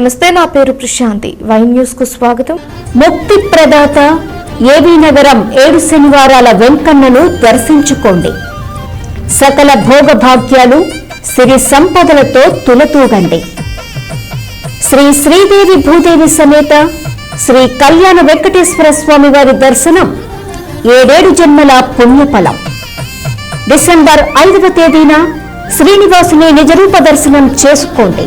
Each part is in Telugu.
నమస్తే నా పేరు ప్రశాంతి. వై న్యూస్కు స్వాగతం. ముక్తి ప్రదాత ఏవి నగరం ఏడు శనివారాల వెంకన్నను దర్శించుకోండి. సకల భోగభాగ్యాలు సిరి సంపదలతో తులతూగండి. శ్రీ శ్రీదేవి భూదేవి సమేత శ్రీ కళ్యాణ వెంకటేశ్వర స్వామి వారి దర్శనం ఏడేడు జన్మల పుణ్యఫలం. డిసెంబర్ ఐదవ తేదీన శ్రీనివాసుని నిజరూప దర్శనం చేసుకోండి.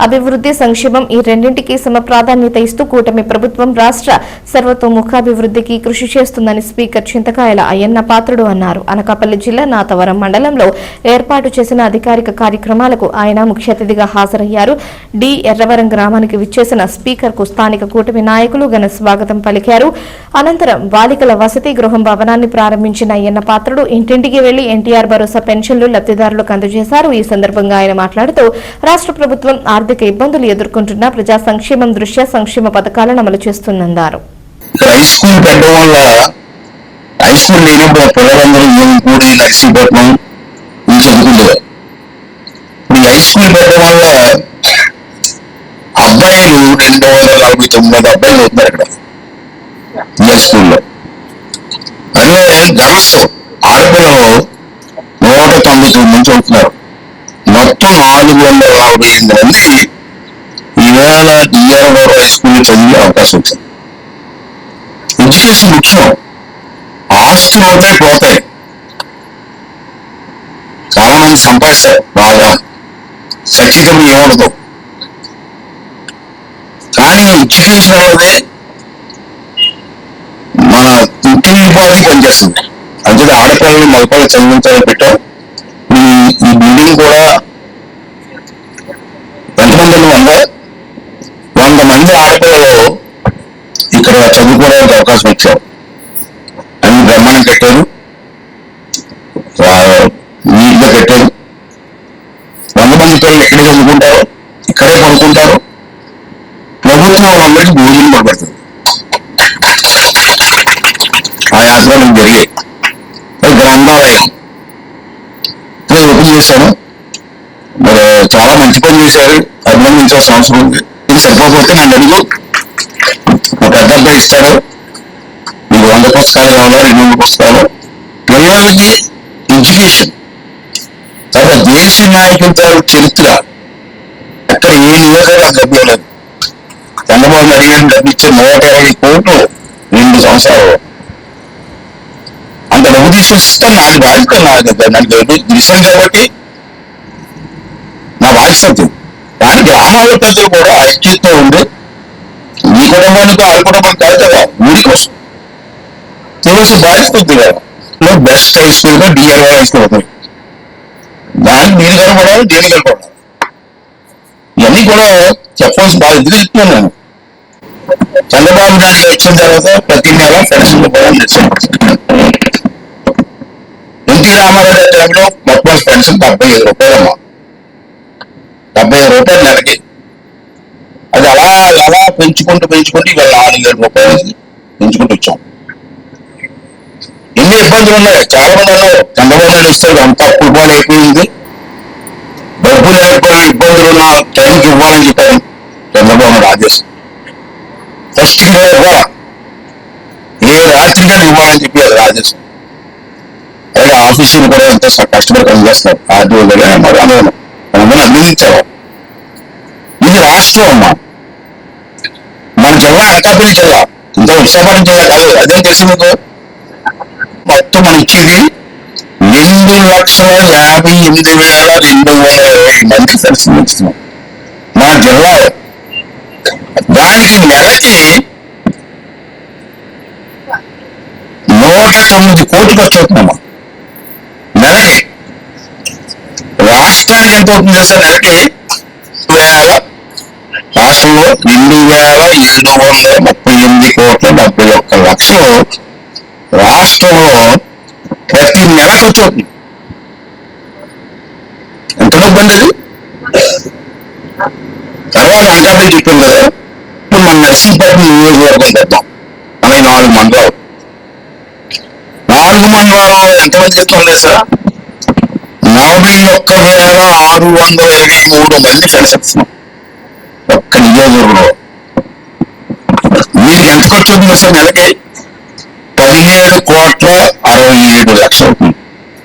అభివృద్ధి సంక్షేమం ఈ రెండింటికి సమ ప్రాధాన్యత ఇస్తూ కూటమి ప్రభుత్వం రాష్ట్ర సర్వతోముఖాభివృద్ధికి కృషి చేస్తుందని స్పీకర్ చింతకాయల అయ్యన్న పాత్రుడు అన్నారు. అనకాపల్లి జిల్లా నాతవరం మండలంలో ఏర్పాటు చేసిన అధికారిక కార్యక్రమాలకు ఆయన ముఖ్య అతిథిగా హాజరయ్యారు. డి. ఎర్రవరం గ్రామానికి విచ్చేసిన స్పీకర్కు స్థానిక కూటమి నాయకులు ఘన స్వాగతం పలికారు. అనంతరం బాలికల వసతి గృహం భవనాన్ని ప్రారంభించిన అయ్యన్న పాత్రుడు ఇంటింటికి వెళ్ళి ఎన్టీఆర్ భరోసా పెన్షన్లు లబ్దిదారులకు అందజేశారు. ఈ సందర్భంగా ఆయన మాట్లాడుతూ రాష్ట్ర ప్రభుత్వం ఆర్థిక ఇబ్బందులు ఎదుర్కొంటున్న ప్రజా సంక్షేమం దృష్ట్యా సంక్షేమ పథకాలను అమలు చేస్తుందన్నారు. హై స్కూల్ పెట్టడం వల్ల హై స్కూల్ లేనప్పుడు పిల్లలందరూ ఇది చదువుకుంటారు ఇప్పుడు ఈ హై స్కూల్ పెట్టడం వల్ల అబ్బాయిలు రెండు వందల నలభై తొమ్మిది మంది అబ్బాయిలు అవుతున్నారు అక్కడ ఈ హై స్కూల్లో అదే గర్ల్స్ ఆడపిల్లలు నూట తొంభై తొమ్మిది మంది అవుతున్నారు నాలుగు వందల నలభై ఎనిమిది మంది ఈవేళ డిఆర్ఓ హై స్కూల్ చదివే అవకాశం వచ్చింది ఎడ్యుకేషన్ ముఖ్యం ఆస్తులు అవుతాయి పోతాయి చాలా మంది సంపాదిస్తారు బాగా సర్టిఫికెట్ ఏమవుతాం కానీ ఎడ్యుకేషన్ అనేది మన ఇంటింటి పనిచేస్తుంది అందుకే ఆడపిల్లలు మగపిల్లలు చదివించాలని పెట్టాం ఈ బిల్డింగ్ కూడా ఎంతమంది వంద వంద మంది ఇక్కడ చదువుకోవడానికి అవకాశం ఇచ్చాం అన్ని బ్రహ్మాండం కట్టారు నీట్గా కట్టారు వంద మంది పిల్లలు ఎక్కడ చదువుకుంటారు ఇక్కడే కొనుక్కుంటారు ప్రభుత్వం వాళ్ళందరికీ భోజనం కూడా పెడుతుంది. ఆ యాత్రలు జరిగాయి. గ్రంథాలయం. ఇప్పుడే ఓపెన్ చేశాను. మరి చాలా మంచి పని చేశారు. అభినందించాల్సిన అవసరం ఉంది. ఇది సరిపోకపోతే నన్ను అడుగు ఒక పెద్ద అబ్బాయి ఇస్తాడు నీకు వంద పుస్తకాలు కావాలా రెండు వందల పుస్తకాలు పిల్లలకి ఎడ్యుకేషన్ తర్వాత దేశ నాయకుల తాలూకు చరిత్ర అక్కడ ఏ నియోజకవర్గం డబ్బు లేదు చంద్రబాబు నాయుడు గారిని డబ్బు ఇచ్చే నూట ఇరవై కోట్లు రెండు సంవత్సరాలు అంత డబ్బు తీసుకొస్తాను నాకు బాధ్యత నాకు నాకు దిశం కాబట్టి నా బాధ్యత అది. ప్రజలు కూడా ఐక్యతతో ఉండి ఈ కుటుంబానికి ఆ కుటుంబం కాదు కదా. ఊరి కోసం తెలిసి బాధ్యత ఉంది కదా బెస్ట్ హై స్కూల్గా డిఆర్ఐ హై స్కూల్ అవుతుంది దానికి నేను కనపడాలి దేని కనపడాలి ఇవన్నీ కూడా చెప్పాల్సిన బాధ్యత చెప్తున్నాను నేను చంద్రబాబు నాయుడు వచ్చిన తర్వాత ప్రతి నెల పెన్షన్లు పదం తెచ్చాను ఎన్టీ రామారావు టైంలో మొత్తం పెన్షన్ డెబ్బై ఐదు రూపాయలమ్మా డెబ్బై ఐదు రూపాయలు నెలకి అది అలా అలా పెంచుకుంటూ పెంచుకుంటూ ఇవాళ ఆరు వేల రూపాయలు పెంచుకుంటూ వచ్చాం. ఎన్ని ఇబ్బందులు ఉన్నాయి? చాలా మంది అన్నారు చంద్రబాబు నాయుడు అంత అంతా అయిపోయింది డబ్బు లేకపోయి ఇబ్బందులు ఉన్న టైంకి ఇవ్వాలని చెప్పారు చంద్రబాబు నాయుడు ఆదేశం. ఫస్ట్ కూడా ఏ రాత్రికైనా ఇవ్వాలని చెప్పి అది ఆదేశం. అలాగే ఆఫీసులు కూడా ఎంతో కష్టపడి పనిచేస్తారు ఆర్టీఓ దగ్గర మరి అందరూ అందరూ ఇది రాష్ట్రం అమ్మా. జిల్లా అనకాపల్లి జిల్లా ఇంత విశాఖపట్నం జిల్లా కాదు అదే తెలుసు మీకు మొత్తం మనం ఇచ్చేది రెండు లక్షల యాభై ఎనిమిది వేల రెండు వందల ఇరవై మంది దర్శనం ఇస్తున్నాం జిల్లా దానికి నెలకి నూట తొమ్మిది కోట్లు ఖర్చు అవుతుందమ్మా నెలకి రాష్ట్రానికి ఎంత అవుతుంది సార్ నెలకి వేల రాష్ట్రంలో రెండు వేల ఏడు వందల ముప్పై ఎనిమిది కోట్ల డెబ్బై ఒక్క లక్షలు రాష్ట్రంలో ప్రతి నెల ఖర్చు అవుతుంది ఎంత డబ్బు అండి అది పేరు చెప్పాను కదా ఇప్పుడు మన నర్సీపట్నం నియోజకవర్గం చేద్దాం. మన నాలుగు మండలాలు. నాలుగు మండలాలు ఎంతమంది చెప్తుంది సార్ నలభై ఒక్క వేల ఆరు వందల ఇరవై మూడు మంది కలిసి ఒక్క నియోజకవర్గంలో మీరు ఎంత ఖర్చు అవుతుంది సార్ నెలకి పదిహేడు కోట్ల అరవై ఏడు లక్షలు అవుతుంది.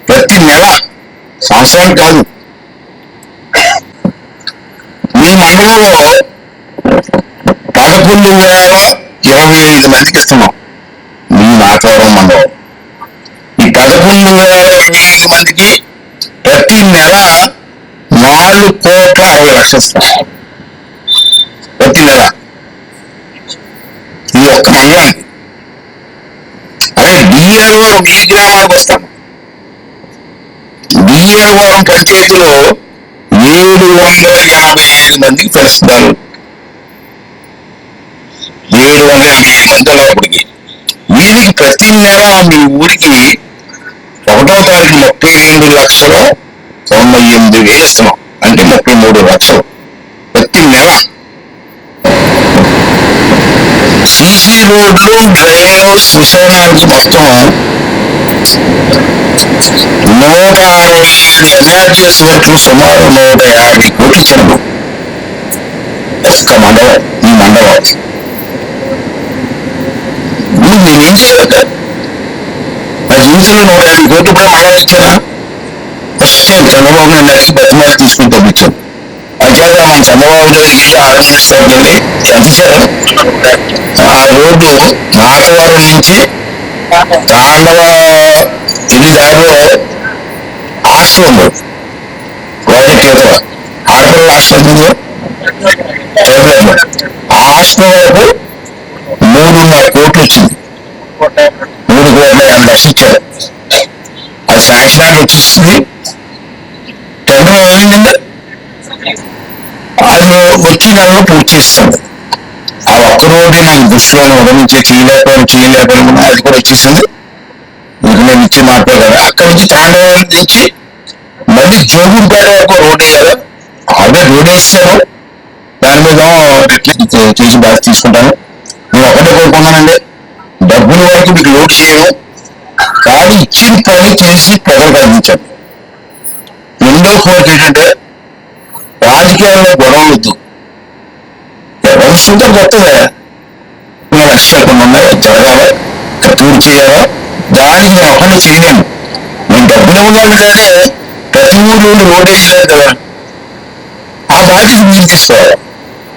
ప్రతి నెల సంవత్సరానికి కాదు. మీ మండలంలో పదకొండు వేల ఇరవై ఐదు మందికి ఇస్తున్నాం. మీ నాటవరం మండలం. ఈ పదకొండు వేల ఇరవై ఐదు మందికి ప్రతి నెల నాలుగు కోట్ల అరవై లక్షలు ఇస్తాం ప్రతి నెల ఇది ఒక్క మండలానికి అదే బియ్యవరం మీ గ్రామానికి వస్తాం. బియ్యవరం పంచాయతీలో ఏడు వందల యాభై ఐదు మందికి పిలుస్తున్నారు ఏడు వందల యాభై ఐదు మంది ఉన్నప్పటికీ వీరికి ప్రతి నెల మీ ఊరికి ఒకటో తారీఖు ముప్పై రెండు లక్షలు తొంభై ఎనిమిది వేలు ఇస్తున్నాం. అంటే ముప్పై మూడు లక్షలు. ప్రతి నెల సీసీ రోడ్లు డ్రైన్లు శ్మశానానికి మొత్తం నూట అరవై ఏడు ఎన్ఆర్జీఎస్ వర్క్లు సుమారు నూట యాభై కోట్లు ఇచ్చాను ఒక్క మండలం ఈ మండలం ఇప్పుడు నేనేం చేయలేదు నా జీవితంలో నూట యాభై కోట్లు కూడా మండలం ఫస్ట్ టైం చంద్రబాబు నాయుడు అడిగి బతిమాలు తీసుకుని పంపించాను వెళ్ళి ఎంత ఇచ్చారు ఆ రోడ్డు నాటవరం నుంచి తాండవ ఇది దారిలో ఆశ్రమం ఉంది ప్రాజెక్ట్ యువతల ఆడపిల్ల హాస్టల్ చూడలేదు ఆ హాస్టల్ వరకు మూడున్నర కోట్లు వచ్చింది మూడు కోట్ల యాభై లక్షలు ఇచ్చారు. అది శాంక్షన్ వచ్చేస్తుంది టెండర్ ఏమైందండి అది వచ్చి నెలలో పూర్తి చేస్తాడు ఆ ఒక్క రోడ్డు నాకు దృష్టిలో నుంచి చేయలేకపోయిన చేయలేకపోయాను అది కూడా వచ్చేసింది. ఇక నేను ఇచ్చి మాట్లాడాను అక్కడి నుంచి తాండవం నుంచి మళ్ళీ జోగుంపేట ఒక రోడ్ వేయాలి ఆల్రెడీ రోడ్ వేస్తారు దాని మీద రిప్లై చేసి బాగా తీసుకుంటాను. నేను ఒకటే కోరుకున్నానండి డబ్బులు వరకు మీకు లోడ్ చేయను. కానీ ఇచ్చిన పని చేసి ప్రజలకు అందించాను రెండో కోరిక ఏంటంటే రాజకీయాల్లో గొడవలు వద్దు. ఎవరు సూపర్ కొత్తగా నేను లక్ష్యం ఉన్నాయి జరగాలి పూర్తి చేయాలి? దానికి నేను ఒకటి చేయలేను. నేను డబ్బులు ఇవ్వగలను కానీ ప్రతి ఊరు రోడ్ వేయలేదు కదా ఆ బాధ్యత మీరు తీసుకోవాలి.